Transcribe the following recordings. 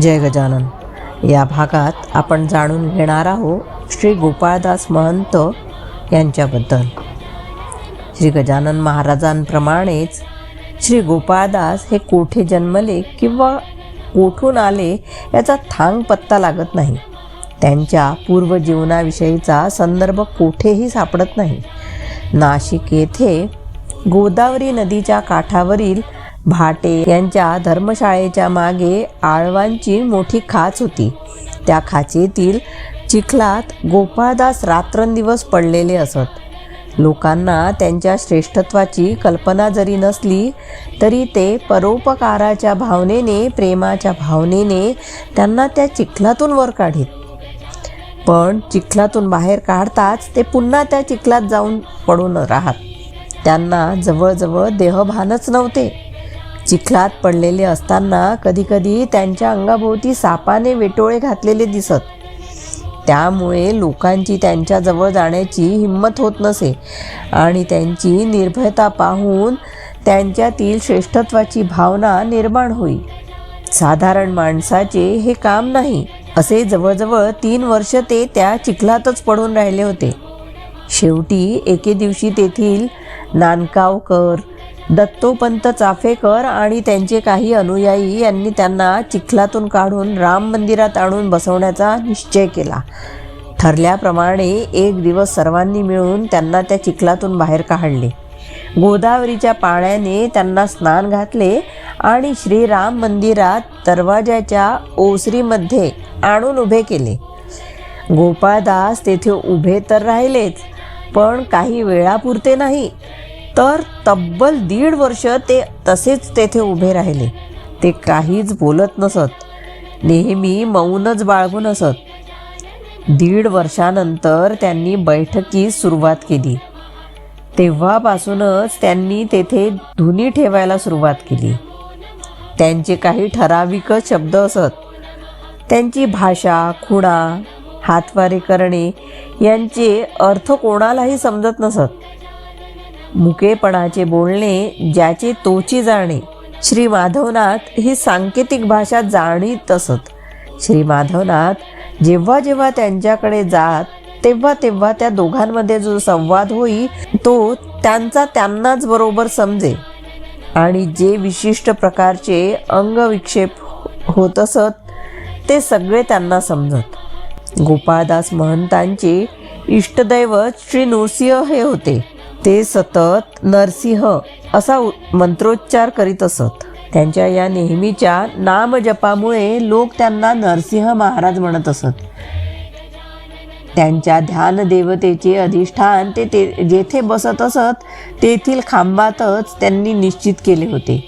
जय गजानन. या भागात आपण जाणून घेणार आहोत श्री गोपाळदास महंत यांच्याबद्दल. श्री गजानन महाराजांप्रमाणेच श्री गोपाळदास हे कोठे जन्मले किंवा कोठून आले याचा थांग पत्ता लागत नाही. त्यांच्या पूर्वजीवनाविषयीचा संदर्भ कोठेही सापडत नाही. नाशिक येथे गोदावरी नदीच्या काठावरील भाटे यांच्या धर्मशाळेच्या मागे आळवांची मोठी खाच होती. त्या खाचेतील चिखलात गोपाळदास रात्रंदिवस पडलेले असत. लोकांना त्यांच्या श्रेष्ठत्वाची कल्पना जरी नसली तरी ते परोपकाराच्या भावनेने प्रेमाच्या भावनेने त्यांना त्या चिखलातून वर काढीत. पण चिखलातून बाहेर काढताच ते पुन्हा त्या चिखलात जाऊन पडून राहत. त्यांना जवळजवळ देहभानच नव्हते. चिखलात पडलेले असताना कधीकधी त्यांच्या अंगाभोवती सापाने वेटोळे घातलेले दिसत. त्यामुळे लोकांची त्यांच्याजवळ जाण्याची हिंमत होत नसे आणि त्यांची निर्भयता पाहून त्यांच्यातील श्रेष्ठत्वाची भावना निर्माण होई. साधारण माणसाचे हे काम नाही असे जवळजवळ तीन वर्ष ते त्या चिखलातच पडून राहिले होते. शेवटी एके दिवशी तेथील नानकावकर दत्तोपंत चाफेकर आणि त्यांचे काही अनुयायी यांनी त्यांना चिखलातून काढून राम मंदिरात आणून बसवण्याचा निश्चय केला. ठरल्याप्रमाणे एक दिवस सर्वांनी मिळून त्यांना त्या चिखलातून बाहेर काढले. गोदावरीच्या पाण्याने त्यांना स्नान घातले आणि श्रीराम मंदिरात दरवाजाच्या ओसरीमध्ये आणून उभे केले. गोपाळदास तेथे उभे तर राहिलेच पण काही वेळापुरते नाही. तर तब्बल दीड वर्ष ते तसेच तेथे उभे राहिले. ते काहीच बोलत नसत. नेहमी मौनच बाळगून असत. दीड वर्षानंतर त्यांनी बैठकीस सुरुवात केली. तेव्हापासूनच त्यांनी तेथे धुनी ठेवायला सुरुवात केली. त्यांचे काही ठराविकच शब्द असत. त्यांची भाषा खुणा हातवारे करणे यांचे अर्थ कोणालाही समजत नसत. मुकेपणाचे बोलणे ज्याचे तोची जाणे. श्री माधवनाथ ही सांकेतिक भाषा जाणीत असत. श्री माधवनाथ जेव्हा जेव्हा त्यांच्याकडे जात तेव्हा तेव्हा त्या दोघांमध्ये जो संवाद होई तो त्यांचा त्यांनाच बरोबर समजे. आणि जे विशिष्ट प्रकारचे अंगविक्षेप होत असत ते सगळे त्यांना समजत. गोपाळदास महंतांचे इष्टदैवत श्री नृसिंह हे होते. ते सतत नरसिंह असा मंत्रोच्चार करीत असत. त्यांच्या या नेहमीच्या नामजपामुळे लोक त्यांना नरसिंह महाराज म्हणत असत. त्यांच्या ध्यान देवतेचे अधिष्ठान ते ते जेथे बसत असत तेथील खांबातच त्यांनी निश्चित केले होते.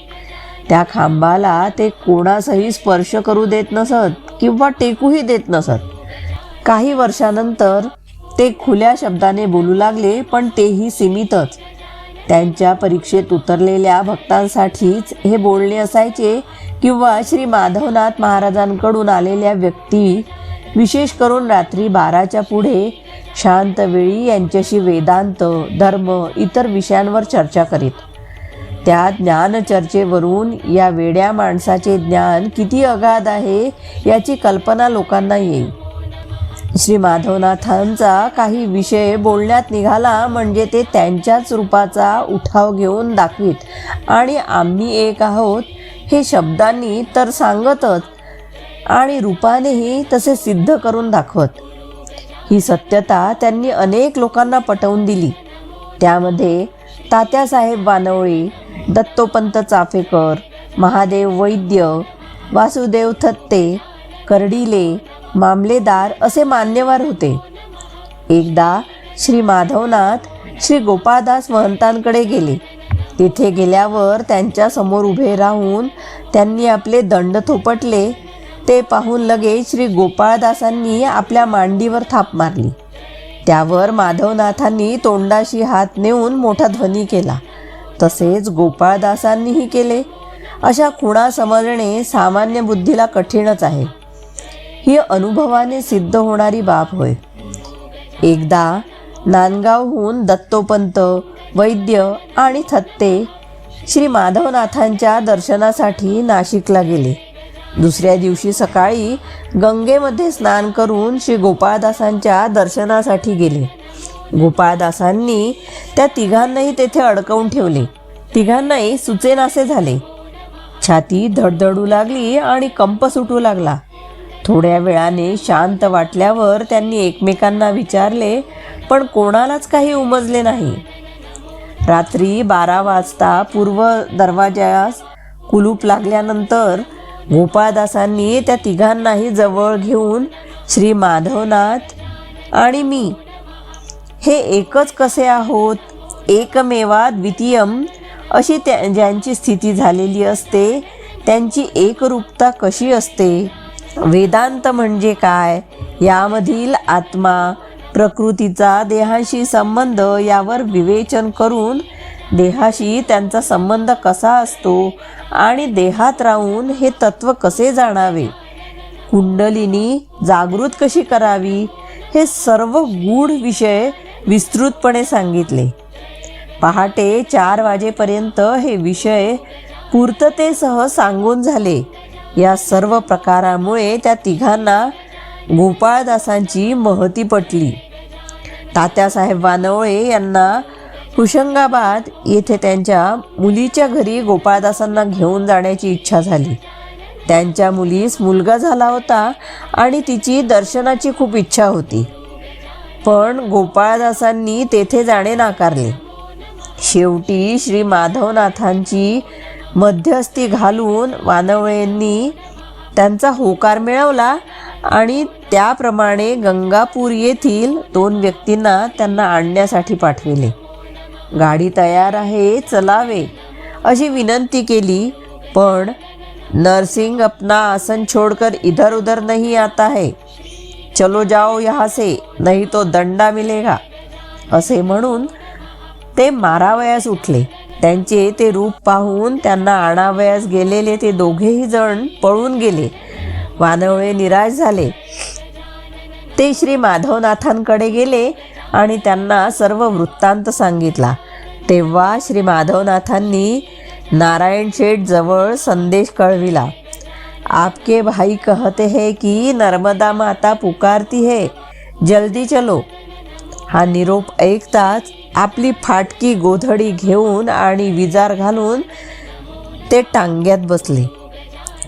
त्या खांबाला ते कोणासही स्पर्श करू देत नसत किंवा टेकूही देत नसत. काही वर्षानंतर ते खुल्या शब्दाने बोलू लागले पण तेही सीमितच. त्यांच्या परीक्षेत उतरलेल्या भक्तांसाठीच हे बोलणे असायचे किंवा श्री माधवनाथ महाराजांकडून आलेल्या व्यक्ती विशेष करून रात्री बाराच्या पुढे शांत वेळी यांच्याशी वेदांत धर्म इतर विषयांवर चर्चा करीत. त्या ज्ञानचर्चेवरून या वेड्या माणसाचे ज्ञान किती अगाध आहे याची कल्पना लोकांना येईल. श्री माधवनाथांचा काही विषय बोलण्यात निघाला म्हणजे ते त्यांच्याच रूपाचा उठाव घेऊन दाखवीत. आणि आम्ही एक आहोत हे शब्दांनी तर सांगतच आणि रूपानेही तसे सिद्ध करून दाखवत. ही सत्यता त्यांनी अनेक लोकांना पटवून दिली. त्यामध्ये तात्यासाहेब वानवळे दत्तोपंत चाफेकर महादेव वैद्य वासुदेव थत्ते कर्डिले मामलेदार असे मान्यवर होते. एकदा श्री माधवनाथ श्री गोपाळदास महंतांकडे गेले. तिथे गेल्यावर त्यांच्यासमोर उभे राहून त्यांनी आपले दंड थोपटले. ते पाहून लगेच श्री गोपाळदासांनी आपल्या मांडीवर थाप मारली. त्यावर माधवनाथांनी तोंडाशी हात नेऊन मोठा ध्वनी केला. तसेच गोपाळदासांनीही केले. अशा खुणा समजणे सामान्य बुद्धीला कठीणच आहे. ही अनुभवाने सिद्ध होणारी बाब होय. एकदा नांदगावहून दत्तोपंत वैद्य आणि थत्ते श्री माधवनाथांच्या दर्शनासाठी नाशिकला गेले. दुसऱ्या दिवशी सकाळी गंगेमध्ये स्नान करून श्री गोपाळदासांच्या दर्शनासाठी गेले. गोपाळदासांनी त्या तिघांनाही तेथे अडकवून ठेवले. तिघांनाही सुचेनासे झाले. छाती धडधडू लागली आणि कंप सुटू लागला. थोड्या वेळाने शांत वाटल्यावर त्यांनी एकमेकांना विचारले पण कोणालाच काही उमजले नाही. रात्री बारा वाजता पूर्व दरवाजास कुलूप लागल्यानंतर गोपाळदासांनी त्या तिघांनाही जवळ घेऊन श्री माधवनाथ आणि मी हे एकच कसे आहोत? एकमेवा द्वितीयम? अशी त्या ज्यांची स्थिती झालेली असते त्यांची एकरूपता कशी असते? वेदांत म्हणजे काय? यामधील आत्मा प्रकृतीचा देहाशी संबंध यावर विवेचन करून देहाशी त्यांचा संबंध कसा असतो आणि देहात राहून हे तत्व कसे जाणावे? कुंडलिनी जागृत कशी करावी? हे सर्व गूढ विषय विस्तृतपणे सांगितले. पहाटे चार वाजेपर्यंत हे विषय पूर्ततेसह सांगून झाले. या सर्व प्रकारामुळे त्या तिघांना गोपाळदासांची महती पटली. तात्यासाहेब वानवळे यांना हुशंगाबाद येथे त्यांच्या मुलीच्या घरी गोपाळदासांना घेऊन जाण्याची इच्छा झाली. त्यांच्या मुलीस मुलगा झाला होता आणि तिची दर्शनाची खूप इच्छा होती. पण गोपाळदासांनी तेथे जाणे नाकारले. शेवटी श्री माधवनाथांची मध्यस्थी घालून वानवळेंनी त्यांचा होकार मिळवला आणि त्याप्रमाणे गंगापूर येथील दोन व्यक्तींना त्यांना आणण्यासाठी पाठविले. गाडी तयार आहे चलावे अशी विनंती केली पण नरसिंग अपना आसन छोड़कर इधर उधर नहीं आता है. चलो जाओ यहाँ से नहीं तो दंडा मिलेगा असे म्हणून ते मारावयास उठले. त्यांचे ते रूप पाहून त्यांना आणावयास गेलेले ते दोघेही जण पळून गेले. वानवळे निराश झाले. ते श्री माधवनाथांकडे गेले आणि त्यांना सर्व वृत्तांत सांगितला. तेव्हा श्री माधवनाथांनी नारायण शेठ जवळ संदेश कळविला. आपके भाई कहते हैं कि नर्मदा माता पुकारती है. जल्दी चलो. हा निरोप ऐकताच आपली फाटकी गोधडी घेऊन आणि विजार घालून ते टांग्यात बसले.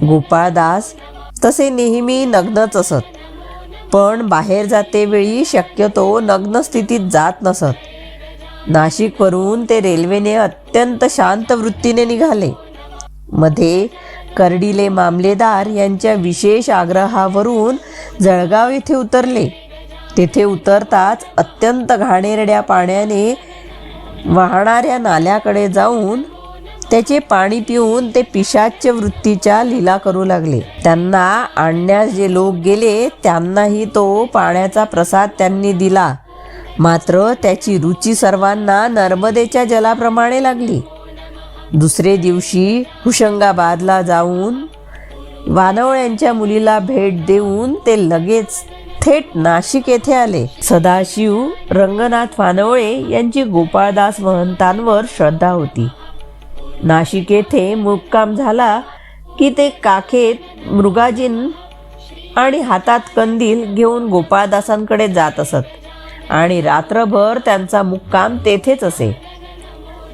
गोपाळदास तसे नेहमी नग्नच असत पण बाहेर जातेवेळी शक्यतो नग्न स्थितीत जात नसत. नाशिकवरून ते रेल्वेने अत्यंत शांत वृत्तीने निघाले. मध्ये कर्डिले मामलेदार यांच्या विशेष आग्रहावरून जळगाव येथे उतरले. तेथे उतरताच अत्यंत घाणेरड्या पाण्याने वाहणाऱ्या नाल्याकडे जाऊन त्याचे पाणी पिऊन ते पिशाच्य वृत्तीच्या लीला करू लागले. त्यांना आणण्यास जे लोक गेले त्यांनाही तो पाण्याचा प्रसाद त्यांनी दिला. मात्र त्याची रुची सर्वांना नर्मदेच्या जलाप्रमाणे लागली. दुसरे दिवशी हुशंगाबादला जाऊन वानवळ्यांच्या मुलीला भेट देऊन ते लगेच थेट नाशिक येथे आले. सदाशिव रंगनाथ फानवळे यांची गोपाळदास महंतांवर श्रद्धा होती. नाशिक येथे मुक्काम झाला की ते काखेत मृगाजीन आणि हातात कंदील घेऊन गोपाळदासांकडे जात असत आणि रात्रभर त्यांचा मुक्काम तेथेच असे.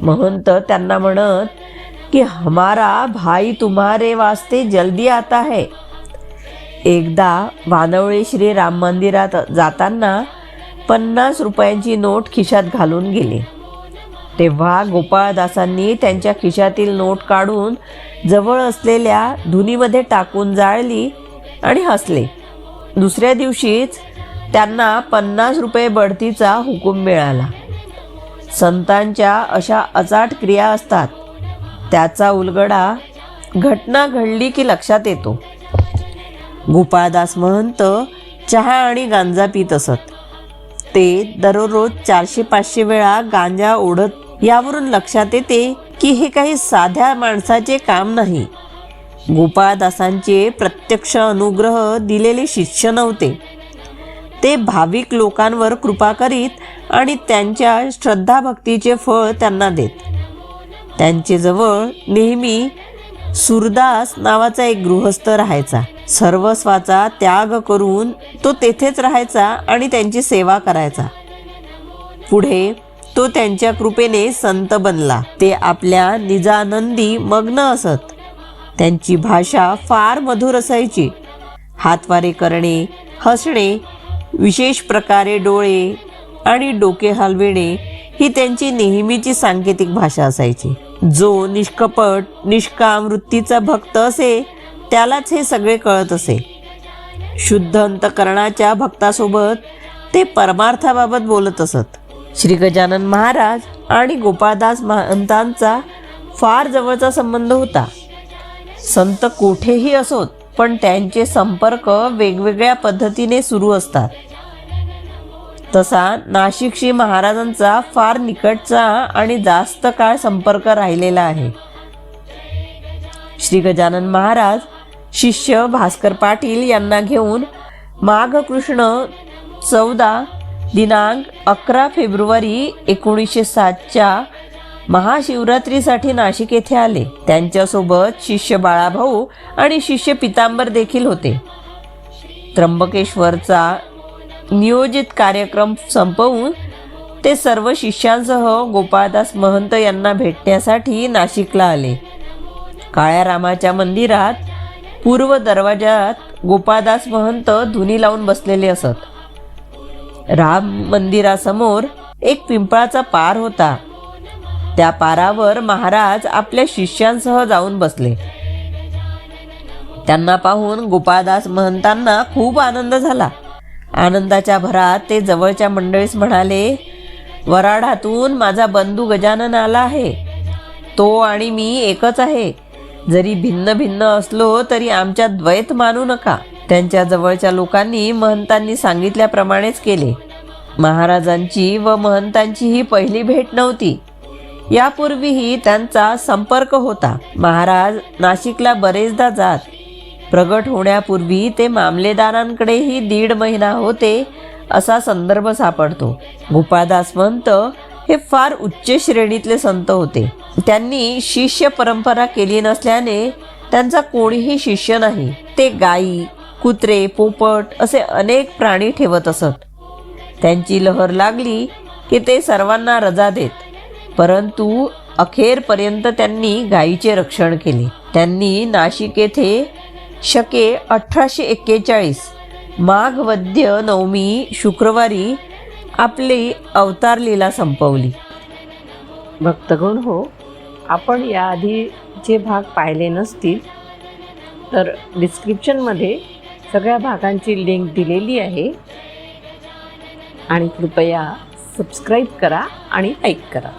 महंत त्यांना म्हणत की हमारा भाई तुम्हारे वास्ते जल्दी आता है. एकदा वानवळे श्री राम मंदिरात जाताना पन्नास रुपयांची नोट खिशात घालून गेले. तेव्हा गोपाळदासांनी त्यांच्या खिशातील नोट काढून जवळ असलेल्या धुनीमध्ये टाकून जाळली आणि हसले. दुसऱ्या दिवशीच त्यांना पन्नास रुपये बढतीचा हुकूम मिळाला. संतांच्या अशा अचाट क्रिया असतात. त्याचा उलगडा घटना घडली की लक्षात येतो. गोपाळदास महंत चहा आणि गांजा पित असत. ते दररोज चारशे पाचशे वेळा गांजा ओढत यावरून लक्षात येते की हे काही साध्या माणसाचे काम नाही. गोपाळदासांचे प्रत्यक्ष अनुग्रह दिलेले शिष्य नव्हते. ते भाविक लोकांवर कृपा करीत आणि त्यांच्या श्रद्धाभक्तीचे फळ त्यांना देत. त्यांचे जवळ नेहमी सुरदास नावाचा एक गृहस्थ राहायचा. सर्वस्वाचा त्याग करून तो तेथेच राहायचा आणि त्यांची सेवा करायचा. पुढे तो त्यांच्या कृपेने संत बनला. ते आपल्या निजानंदी मग्न असत. त्यांची भाषा फार मधुर असायची. हातवारे करणे हसणे विशेष प्रकारे डोळे आणि डोके हलविणे ही त्यांची नेहमीची सांकेतिक भाषा असायची. जो निष्कपट निष्काम वृत्तीचा भक्त असे त्यालाच हे सगळे कळत असे. शुद्ध अंतकरणाच्या भक्तासोबत ते परमार्थाबाबत बोलत असत. श्री गजानन महाराज आणि गोपाळदास महंतांचा फार जवळचा संबंध होता. संत कोठेही असोत पण त्यांचे संपर्क वेगवेगळ्या पद्धतीने सुरू असतात. तसा नाशिकशी महाराजांचा फार निकटचा आणि जास्त काळ संपर्क राहिलेला आहे. श्री गजानन महाराज शिष्य भास्कर पाटील यांना घेऊन माघ कृष्ण चौदा दिनांक अकरा फेब्रुवारी एकोणीसशे सातच्या महाशिवरात्रीसाठी नाशिक येथे आले. त्यांच्यासोबत शिष्य बाळाभाऊ आणि शिष्य पितांबर देखील होते. त्र्यंबकेश्वरचा नियोजित कार्यक्रम संपवून ते सर्व शिष्यांसह गोपाळदास महंत यांना भेटण्यासाठी नाशिकला आले. काळ्या रामाच्या मंदिरात पूर्व दरवाजात गोपाळदास महंत धुनी लावून बसलेले असत. राम मंदिरासमोर एक पिंपळाचा पार होता. त्या पारावर महाराज आपल्या शिष्यांसह जाऊन बसले. त्यांना पाहून गोपाळदास महंतांना खूप आनंद झाला. आनंदाच्या भरात ते जवळच्या मंडळीस म्हणाले वराडातून माझा बंधू गजानन आला आहे. तो आणि मी एकच आहे. जरी भिन्न भिन्न असलो तरी आमच्या द्वैत मानू नका. त्यांच्या जवळच्या लोकांनी महंतांनी सांगितल्याप्रमाणेच केले. महाराजांची व महंतांची ही पहिली भेट नव्हती. यापूर्वीही त्यांचा संपर्क होता. महाराज नाशिकला बरेचदा जात प्रगट होण्यापूर्वी ते मामलेदारांकडेही दीड महिना होते असा संदर्भ सापडतो. गोपाळदास मंत हे फार उच्च श्रेणीतले संत होते. त्यांनी शिष्य परंपरा केली नसल्याने त्यांचा कोणीही शिष्य नाही. ते गायी कुत्रे पोपट असे अनेक प्राणी ठेवत असत. त्यांची लहर लागली की ते सर्वांना रजा देत. परंतु अखेरपर्यंत त्यांनी गायीचे रक्षण केले. त्यांनी नाशिक येथे शके अठराशे एक्केचाळीस. माघ वद्य नवमी शुक्रवारी आपली अवतार लीला संपवली. भक्तगण हो आपण याआधी जे भाग पाहिले नसतील तर डिस्क्रिप्शनमध्ये सगळ्या भागांची लिंक दिलेली आहे. आणि कृपया सबस्क्राईब करा आणि लाईक करा.